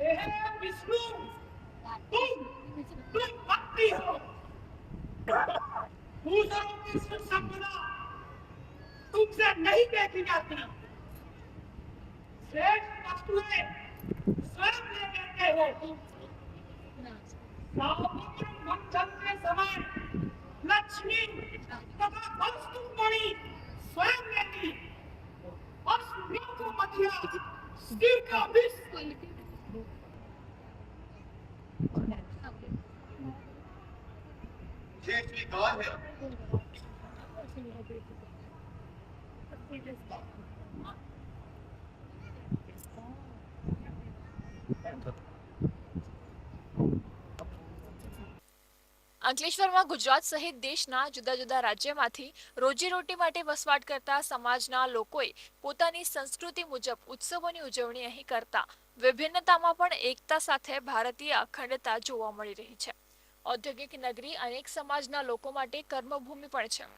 हे विष्णु तुम तुम भक्ति हो दूसरों की सुख संपदा तुमसे नहीं देखी जाती श्रेष्ठ वस्तुएं स्वयं ले लेते हो सापुत्र मंथन के समान लक्ष्मी तथा वस्तु मणि स्वयं लेती speak up. This Can't be God. અંકલેશ્વરમાં ગુજરાત સહિત દેશના જુદા જુદા રાજ્યમાંથી રોજીરોટી માટે વસવાટ કરતા સમાજના લોકોએ પોતાની સંસ્કૃતિ મુજબ ઉત્સવોની ઉજવણી અહીં કરતા વિભિન્નતામાં પણ એકતા સાથે ભારતીય અખંડતા જોવા મળી રહી છે. ઔદ્યોગિક નગરી અનેક સમાજના લોકો માટે કર્મભૂમિ પણ છે.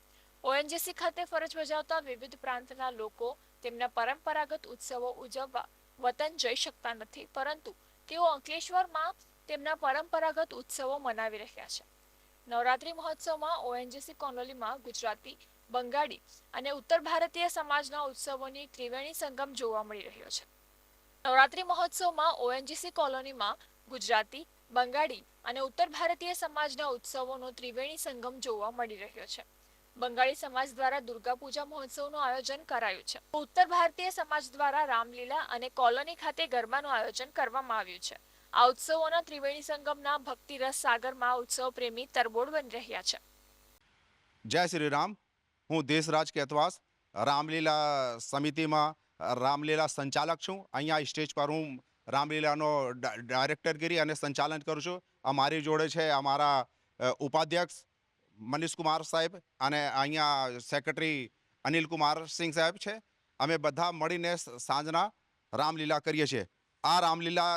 ઓએનજીસી ખાતે ફરજ બજાવતા વિવિધ પ્રાંતના લોકો તેમના પરંપરાગત ઉત્સવો ઉજવવા વતન જઈ શકતા નથી, પરંતુ તેઓ અંકલેશ્વરમાં તેમના પરંપરાગત ઉત્સવો મનાવી રહ્યા છે. નવરાત્રી મહોત્સવમાં ઓએનજીસી કોલોનીમાં ગુજરાતી, બંગાળી અને ઉત્તર ભારતીય સમાજના ઉત્સવોની ત્રિવેણી સંગમ જોવા મળી રહ્યો છે. નવરાત્રી મહોત્સવમાં ઓએનજીસી કોલોનીમાં ગુજરાતી, બંગાળી અને ઉત્તર ભારતીય સમાજના ઉત્સવોનો ત્રિવેણી સંગમ જોવા મળી રહ્યો છે. બંગાળી સમાજ દ્વારા દુર્ગા પૂજા મહોત્સવનું આયોજન કરાયું છે. ઉત્તર ભારતીય સમાજ દ્વારા રામલીલા અને કોલોની ખાતે ગરબાનું આયોજન કરવામાં આવ્યું છે. આ ઉત્સવોના ત્રિવેણી સંગમના ભક્તિરસ સાગરમાં ઉત્સવ પ્રેમી તરબોળ બની રહ્યા છે. જય શ્રી રામ. હું દેશરાજ કેતવાસ, રામલીલા સમિતિમાં રામલીલા સંચાલક છું. અહીંયા સ્ટેજ પર હું રામલીલાનો ડાયરેક્ટરગીરી અને સંચાલન કરું છું. અમારી જોડે છે અમારા ઉપાધ્યક્ષ મનીષ કુમાર સાહેબ અને અહીંયા સેક્રેટરી અનિલ કુમાર સિંહ સાહેબ છે. અમે બધા મળીને સાંજના રામલીલા કરીએ છીએ. આ રામલીલા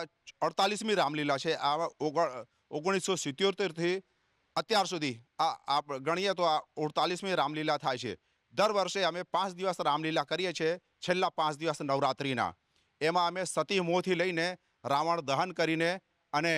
અડતાલીસમી રામલીલા છે. આ ઓગણ, ઓગણીસો સિત્યોતેરથી અત્યાર સુધી આ, આપ ગણીએ તો આ અડતાલીસમી રામલીલા થાય છે. દર વર્ષે અમે પાંચ દિવસ રામલીલા કરીએ છીએ. છેલ્લા પાંચ દિવસ નવરાત્રિના. એમાં અમે સતી મોંથી લઈને રાવણ દહન કરીને અને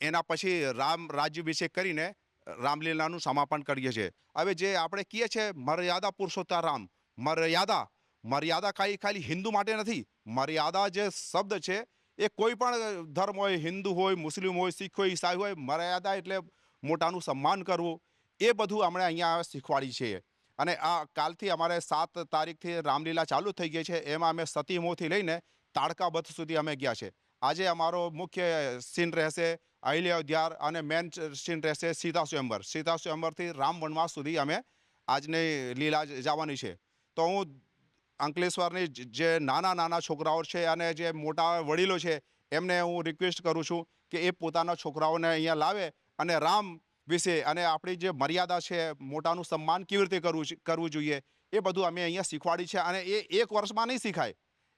એના પછી રામ રાજ્યાભિષેક કરીને રામલીલાનું સમાપન કરીએ છીએ. હવે જે આપણે કહીએ છીએ મર્યાદા પુરુષોત્તમ રામ, મર્યાદા મર્યાદા ખાલી ખાલી હિન્દુ માટે નથી. મર્યાદા જે શબ્દ છે એ કોઈ પણ ધર્મ હોય, હિન્દુ હોય, મુસ્લિમ હોય, શીખ હોય, ઈસાઈ હોય, મર્યાદા એટલે મોટાનું સન્માન કરવું, એ બધું આપણે અહીંયા શીખવાડી છીએ અને આ કાલથી અમારે સાત તારીખથી રામલીલા ચાલુ થઈ ગઈ છે. એમાં અમે સતીમોથી લઈને તાડકા બથ સુધી અમે ગયા છે. આજે અમારો મુખ્ય સીન રહેશે અહિલ્ય ઉદ્યાર અને મેન સીન રહેશે સીતા સ્વયંવર સીતા સ્વયંવરથી રામ વનવાસ સુધી અમે આજની લીલા જવાની છે. તો હું અંકલેશ્વરની જે નાના નાના છોકરાઓ છે અને જે મોટા વડીલો છે, એમને હું રિક્વેસ્ટ કરું છું કે એ પોતાના છોકરાઓને અહીંયા લાવે અને રામ વિશે અને આપણી જે મર્યાદા છે, મોટાનું સન્માન કેવી રીતે કરવું કરવું જોઈએ, એ બધું અમે અહીંયા શીખવાડી છે અને એ એક વર્ષમાં નહીં શીખાય.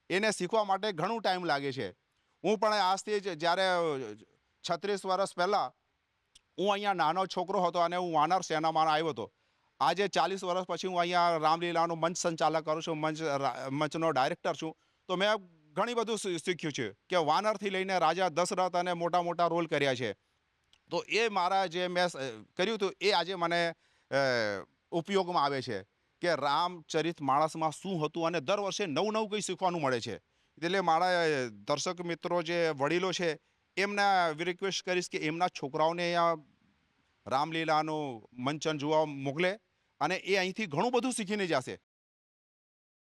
એને શીખવા માટે ઘણું ટાઈમ લાગે છે. હું પણ આજથી જ જ્યારે છત્રીસ વર્ષ પહેલાં હું અહીંયા નાનો છોકરો હતો અને હું વાનર સેનામાં આવ્યો હતો આજે ચાલીસ વર્ષ પછી હું અહીંયા રામલીલાનું મંચ સંચાલક કરું છું, મંચ મંચનો ડાયરેક્ટર છું. તો મેં ઘણી બધું શીખ્યું છે કે વાનરથી લઈને રાજા દશરથ અને મોટા મોટા રોલ કર્યા છે. તો એ મારા જે મેં કર્યું હતું એ આજે મને ઉપયોગમાં આવે છે કે રામચરિત માણસમાં શું હતું અને દર વર્ષે નવું નવું કંઈ શીખવાનું મળે છે. એટલે મારા દર્શક મિત્રો જે વડીલો છે એમના રિક્વેસ્ટ કરીશ કે એમના છોકરાઓને અહીંયા રામલીલાનું મંચન જોવા મોકલે. અને એ અહીંથી ઘણું બધું શીખીને જશે.